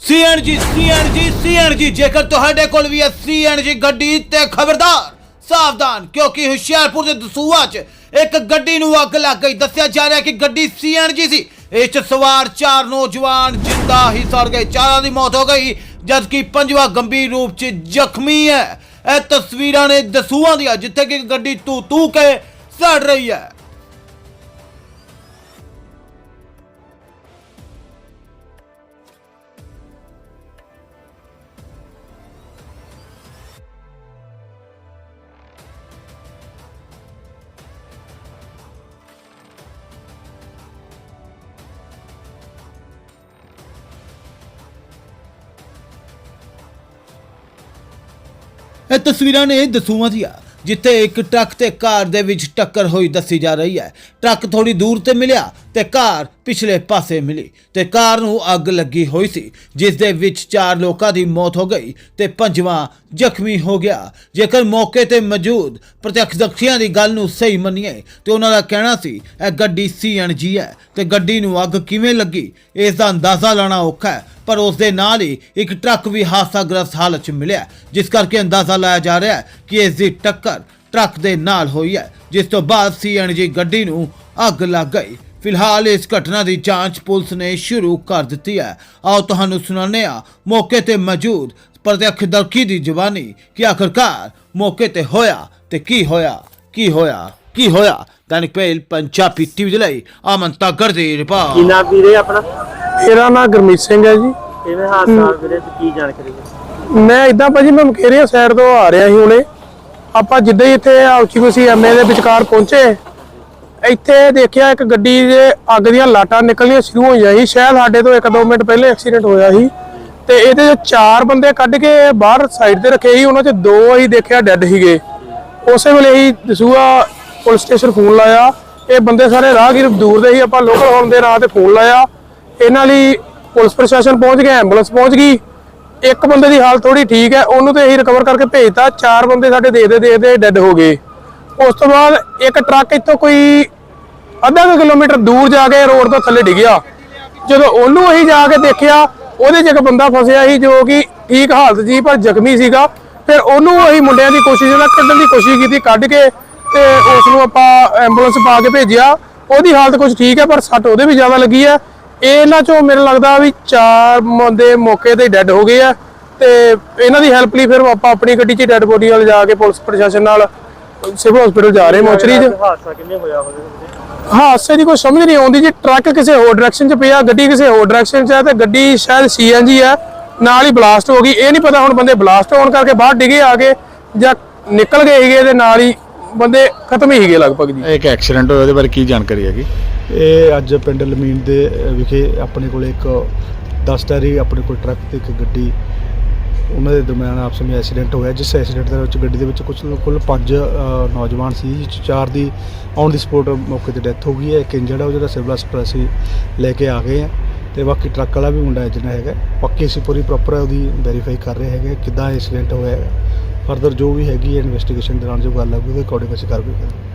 CNG CNG CNG ਜੇਕਰ ਤੁਹਾਡੇ ਕੋਲ ਵੀ ਹੈ ਸੀਐਨਜੀ ਗੱਡੀ, ਤੇ ਖਬਰਦਾਰ, ਸਾਵਧਾਨ, ਕਿਉਂਕਿ ਹੁਸ਼ਿਆਰਪੁਰ ਦੇ ਦਸੂਆ 'ਚ ਇੱਕ ਗੱਡੀ ਨੂੰ ਅੱਗ ਲੱਗ ਗਈ। ਦੱਸਿਆ ਜਾ ਰਿਹਾ ਕਿ ਗੱਡੀ ਸੀਐਨਜੀ ਸੀ। ਇਸ 'ਚ ਸਵਾਰ ਚਾਰ ਨੌਜਵਾਨ ਜਿੰਦਾ ਹੀ ਸੜ ਗਏ। ਚਾਰਾਂ ਦੀ ਮੌਤ ਹੋ ਗਈ, ਜਦਕਿ ਪੰਜਵਾਂ ਗੰਭੀਰ ਰੂਪ 'ਚ ਜ਼ਖਮੀ ਹੈ। ਇਹ ਤਸਵੀਰਾਂ ਨੇ ਦਸੂਆ ਦੀਆਂ, ਜਿੱਥੇ ਕਿ ਗੱਡੀ ਤੂ ਤੂ ਕੇ ਸੜ ਰਹੀ ਹੈ। ਇਹ ਤਸਵੀਰਾਂ ਨੇ ਦਸੂਆਂ ਦੀਆਂ, ਜਿੱਥੇ ਇੱਕ ਟਰੱਕ ਤੇ ਕਾਰ ਦੇ ਵਿੱਚ ਟੱਕਰ ਹੋਈ ਦੱਸੀ ਜਾ ਰਹੀ ਹੈ। ਟਰੱਕ ਥੋੜੀ ਦੂਰ ਤੇ ਮਿਲਿਆ ਤੇ ਕਾਰ ਪਿਛਲੇ ਪਾਸੇ ਮਿਲੀ ਤੇ ਕਾਰ ਨੂੰ ਅੱਗ ਲੱਗੀ ਹੋਈ ਸੀ, ਜਿਸ ਦੇ ਵਿੱਚ ਚਾਰ ਲੋਕਾਂ ਦੀ ਮੌਤ ਹੋ ਗਈ ਤੇ ਪੰਜਵਾਂ ਜ਼ਖਮੀ ਹੋ ਗਿਆ। ਜੇਕਰ ਮੌਕੇ ਤੇ ਮੌਜੂਦ ਪ੍ਰਤੱਖਦਰਸ਼ੀਆਂ ਦੀ ਗੱਲ ਨੂੰ ਸਹੀ ਮੰਨੀਏ, ਤੇ ਉਹਨਾਂ ਦਾ ਕਹਿਣਾ ਸੀ, ਇਹ ਗੱਡੀ ਸੀਐਨਜੀ ਹੈ, ਤੇ ਗੱਡੀ ਨੂੰ ਅੱਗ ਕਿਵੇਂ ਲੱਗੀ? ਇਸ ਦਾ ਅੰਦਾਜ਼ਾ ਲਾਣਾ ਔਖਾ ਹੈ, ਪਰ ਉਸ ਦੇ ਨਾਲ ਹੀ ਇੱਕ ਟਰੱਕ ਵੀ ਹਾਦਸਾਗ੍ਰਸਤ ਹਾਲਤ 'ਚ ਮਿਲਿਆ, ਜਿਸ ਕਰਕੇ ਅੰਦਾਜ਼ਾ ਲਾਇਆ ਜਾ ਰਿਹਾ ਹੈ ਕਿ ਇਸ ਦੀ ਟੱਕਰ ਟਰੱਕ ਦੇ ਨਾਲ ਹੋਈ ਹੈ, ਜਿਸ ਤੋਂ ਬਾਅਦ ਸੀਐਨਜੀ ਗੱਡੀ ਨੂੰ ਅੱਗ ਲੱਗ ਗਈ। ਫਿਲਹਾਲ ਇਸ ਘਟਨਾ ਦੀ ਜਾਂਚ ਪੁਲਿਸ ਨੇ ਸ਼ੁਰੂ ਕਰ ਦਿੱਤੀ ਹੈ। ਆਓ ਤੁਹਾਨੂੰ ਸੁਣਾਉਂਦੇ ਹਾਂ। ਮੌਕੇ ਤੇ ਮੌਜੂਦ ਪ੍ਰਤੱਖਦਰਸ਼ੀ ਦੀ ਜ਼ੁਬਾਨੀ ਕਿ ਆਖਰਕਾਰ ਮੌਕੇ ਤੇ ਹੋਇਆ ਤੇ ਕੀ ਹੋਇਆ ਕੀ ਹੋਇਆ ਕੀ ਹੋਇਆ? ਦੈਨਿਕ ਪਹਿਲ ਪੰਜਾਬੀ ਟੀਵੀ ਦੇ ਲਈ ਅਮਨ ਤਾਗੜ ਦੀ ਕੀ ਰਿਪੋਰਟ ਨਾਮ ਵੀਰੇ ਆਪਣਾ? ਮੇਰਾ ਨਾਮ ਗੁਰਮੀਤ ਸਿੰਘ ਹੈ ਜੀ। ਕਿਵੇਂ ਹਾਦਸਾ ਵੀਰੇ? ਤੇ ਕੀ ਜਾਣਕਾਰੀ ਹੈ ਮੈਂ ਇਦਾਂ ਭਾਜੀ ਮੈਂ ਮਕੇਰੀਆ ਸਾਈਡ ਤੋਂ ਆ ਰਿਹਾ ਸੀ ਹੁਣੇ। ਆਪਾਂ ਜਿੱਦਾਂ ਹੀ ਇੱਥੇ ਔਚੀ ਕੁਸੀ ਐਮਏ ਦੇ ਵਿਚਕਾਰ ਪਹੁੰਚੇ ਇੱਥੇ ਦੇਖਿਆ ਇੱਕ ਗੱਡੀ ਦੇ ਅੱਗ ਦੀਆਂ ਲਾਟਾਂ ਨਿਕਲਣੀਆਂ ਸ਼ੁਰੂ ਹੋਈਆਂ ਸੀ। ਸ਼ਾਇਦ ਸਾਡੇ ਤੋਂ 1-2 ਮਿੰਟ ਪਹਿਲੇ ਐਕਸੀਡੈਂਟ ਹੋਇਆ ਸੀ। ਤੇ ਇਹਦੇ ਚ ਚਾਰ ਬੰਦੇ ਕੱਢ ਕੇ ਬਾਹਰ ਸਾਈਡ ਤੇ ਰੱਖੇ ਸੀ। ਉਹਨਾਂ ਚ ਦੋ ਹੀ ਦੇਖਿਆ ਡੈੱਡ ਸੀਗੇ। ਉਸੇ ਵੇਲੇ ਹੀ ਦਸੂਆ ਪੁਲਿਸ ਸਟੇਸ਼ਨ ਫੋਨ ਲਾਇਆ। ਇਹ ਬੰਦੇ ਸਾਰੇ ਰਾਹਗੀਰ ਦੂਰ ਦੇ ਹੀ ਆਪਾਂ ਲੋਕਲ ਹੋਣ ਦੇ ਨਾਂ ਤੇ ਫੋਨ ਲਾਇਆ। ਇਹਨਾਂ ਲਈ ਪੁਲਿਸ ਪ੍ਰਸ਼ਾਸਨ ਪਹੁੰਚ ਗਿਆ ਐਂਬੂਲੈਂਸ ਪਹੁੰਚ ਗਈ। ਇੱਕ ਬੰਦੇ ਦੀ ਹਾਲਤ ਥੋੜੀ ਠੀਕ ਹੈ। ਉਹਨੂੰ ਤੇ ਅਸੀਂ ਰਿਕਵਰ ਕਰਕੇ ਭੇਜਤਾ। ਚਾਰ ਬੰਦੇ ਸਾਡੇ ਦੇਖਦੇ ਦੇਖਦੇ ਡੈੱਡ ਹੋ ਗਏ। ਉਸ ਤੋਂ ਬਾਅਦ ਇੱਕ ਟਰੱਕ ਇੱਥੋਂ ਕੋਈ ਅੱਧਾ ਕੁ ਕਿਲੋਮੀਟਰ ਦੂਰ ਜਾ ਕੇ ਰੋਡ ਤੋਂ ਥੱਲੇ ਡਿੱਗਿਆ। ਜਦੋਂ ਉਹਨੂੰ ਅਸੀਂ ਜਾ ਕੇ ਦੇਖਿਆ, ਉਹਦੇ 'ਚ ਇੱਕ ਬੰਦਾ ਫਸਿਆ ਸੀ ਜੋ ਕਿ ਠੀਕ ਹਾਲਤ ਸੀ, ਪਰ ਜ਼ਖਮੀ ਸੀਗਾ। ਫਿਰ ਉਹਨੂੰ ਅਸੀਂ ਮੁੰਡਿਆਂ ਦੀ ਕੋਸ਼ਿਸ਼ ਨਾਲ ਕੱਢਣ ਦੀ ਕੋਸ਼ਿਸ਼ ਕੀਤੀ, ਕੱਢ ਕੇ ਤੇ ਉਸ ਨੂੰ ਆਪਾਂ ਐਂਬੂਲੈਂਸ ਪਾ ਕੇ ਭੇਜਿਆ। ਉਹਦੀ ਹਾਲਤ ਕੁਝ ਠੀਕ ਹੈ, ਪਰ ਸੱਟ ਉਹਦੇ ਵੀ ਜ਼ਿਆਦਾ ਲੱਗੀ ਹੈ। ਇਹ ਇਹਨਾਂ ਚੋਂ ਮੈਨੂੰ ਲੱਗਦਾ ਵੀ ਚਾਰ ਬੰਦੇ ਮੌਕੇ ਤੇ ਡੈੱਡ ਹੋ ਗਏ ਆ। ਤੇ ਇਹਨਾਂ ਦੀ ਹੈਲਪ ਲਈ ਫਿਰ ਆਪਾਂ ਆਪਣੀ ਗੱਡੀ 'ਚ ਡੈੱਡ ਬੋਡੀ ਨਾਲ ਜਾ ਕੇ ਪੁਲਿਸ ਪ੍ਰਸ਼ਾਸਨ ਨਾਲ ਸਿਵਲ ਹਸਪੀਟਲ ਜਾ ਰਹੇ ਮੋਚਰੀ 'ਚ? ਹਾਦਸਾ ਕਿੰਨੇ ਹੋਇਆ ਹੋਵੇ? ਹਾਦਸੇ ਦੀ ਕੋਈ ਸਮਝ ਨਹੀਂ ਆਉਂਦੀ ਜੀ। ਟਰੱਕ ਕਿਸੇ ਹੋਰ ਡਾਇਰੈਕਸ਼ਨ 'ਚ ਪਿਆ ਗੱਡੀ ਕਿਸੇ ਹੋਰ ਡਾਇਰੈਕਸ਼ਨ 'ਚ ਹੈ ਤੇ ਗੱਡੀ ਸ਼ਾਇਦ ਸੀਐਨਜੀ ਹੈ ਨਾਲ ਹੀ ਬਲਾਸਟ ਹੋ ਗਈ। ਇਹ ਨਹੀਂ ਪਤਾ ਹੁਣ ਬੰਦੇ ਬਲਾਸਟ ਹੋਣ ਕਰਕੇ ਬਾਹਰ ਡਿੱਗੇ ਆ ਕੇ ਜਾਂ ਨਿਕਲ ਗਏ ਸੀਗੇ ਤੇ ਨਾਲ ਹੀ ਬੰਦੇ ਖਤਮ ਹੀ ਸੀਗੇ ਲਗਭਗ ਜੀ। ਇੱਕ ਐਕਸੀਡੈਂਟ ਹੋਇਆ ਉਹਦੇ ਬਾਰੇ ਕੀ ਜਾਣਕਾਰੀ ਹੈਗੀ? ਇਹ ਅੱਜ ਪਿੰਡ ਲਮੀਨ ਦੇ ਵਿਖੇ ਆਪਣੇ ਕੋਲ ਇੱਕ 10 ਟਾਇਰੀ ਆਪਣੇ ਕੋਲ ਟਰੱਕ ਤੇ ਇੱਕ ਗੱਡੀ ਉਹਨਾਂ ਦੇ ਦਰਮਿਆਨ ਆਪਸ ਵਿੱਚ ਐਕਸੀਡੈਂਟ ਹੋਇਆ ਜਿਸ ਐਕਸੀਡੈਂਟ ਦੇ ਵਿੱਚ ਗੱਡੀ ਦੇ ਵਿੱਚ ਕੁਝ ਕੁੱਲ ਪੰਜ ਅ, ਨੌਜਵਾਨ ਸੀ ਜਿਸ 'ਚ ਚਾਰ ਦੀ ਔਨ ਦੀ ਸਪੋਟ ਮੌਕੇ ਤੇ ਡੈਥ ਹੋ ਗਈ ਹੈ। ਇੱਕ ਇੰਜਰਡ ਹੈ ਉਹ ਜਿਹੜਾ ਸਿਵਲ ਹਸਪਤਾਲ ਅਸੀਂ ਲੈ ਕੇ ਆ ਗਏ ਆ। ਤੇ ਬਾਕੀ ਟਰੱਕ ਵਾਲਾ ਵੀ ਮੁੰਡਾ ਜਿਹੜਾ ਹੈਗਾ। ਬਾਕੀ ਅਸੀਂ ਪੂਰੀ ਪ੍ਰੋਪਰ ਉਹਦੀ ਵੈਰੀਫਾਈ ਕਰ ਰਹੇ ਹੈਗੇ ਕਿੱਦਾਂ ਐਕਸੀਡੈਂਟ ਹੋਇਆ ਹੈਗਾ। ਫਰਦਰ ਜੋ ਵੀ ਹੈਗੀ ਹੈ ਇਨਵੈਸਟੀਗੇਸ਼ਨ ਦੌਰਾਨ ਜੋ ਗੱਲ ਆਊਗੀ ਉਹਦੇ ਅਕੋਰਡਿੰਗ ਅਸੀਂ ਕਾਰਵਾਈ ਕਰਾਂਗੇ